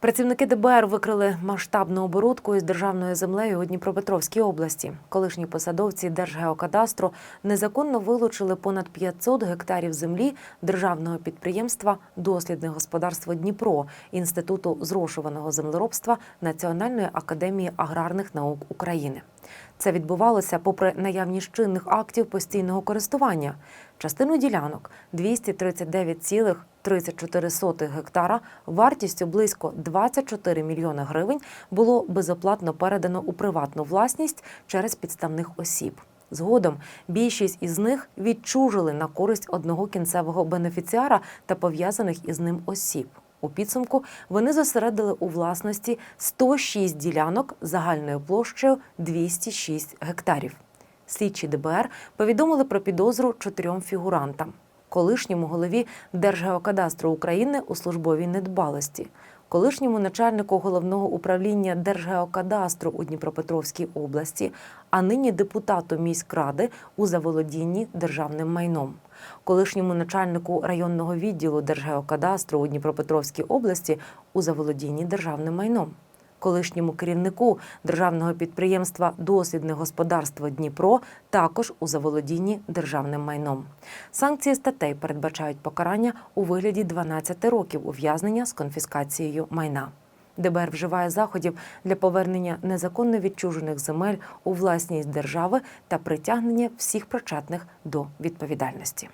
Працівники ДБР викрили масштабну оборудку із державною землею у Дніпропетровській області. Колишні посадовці Держгеокадастру незаконно вилучили понад 500 гектарів землі державного підприємства Дослідне господарство Дніпро Інституту зрошуваного землеробства Національної академії аграрних наук України. Це відбувалося попри наявність чинних актів постійного користування. Частину ділянок 239,34 гектара вартістю близько 24 мільйони гривень було безоплатно передано у приватну власність через підставних осіб. Згодом більшість із них відчужили на користь одного кінцевого бенефіціара та пов'язаних із ним осіб. У підсумку вони зосередили у власності 106 ділянок загальною площею 206 гектарів. Слідчі ДБР повідомили про підозру чотирьом фігурантам: колишньому голові Держгеокадастру України у службовій недбалості, колишньому начальнику головного управління Держгеокадастру у Дніпропетровській області, а нині депутату міськради у заволодінні державним майном, колишньому начальнику районного відділу Держгеокадастру у Дніпропетровській області у заволодінні державним майном колишньому керівнику державного підприємства Дослідне господарство Дніпро також у заволодінні державним майном. Санкції статей передбачають покарання у вигляді 12 років ув'язнення з конфіскацією майна. ДБР вживає заходів для повернення незаконно відчужених земель у власність держави та притягнення всіх причетних до відповідальності.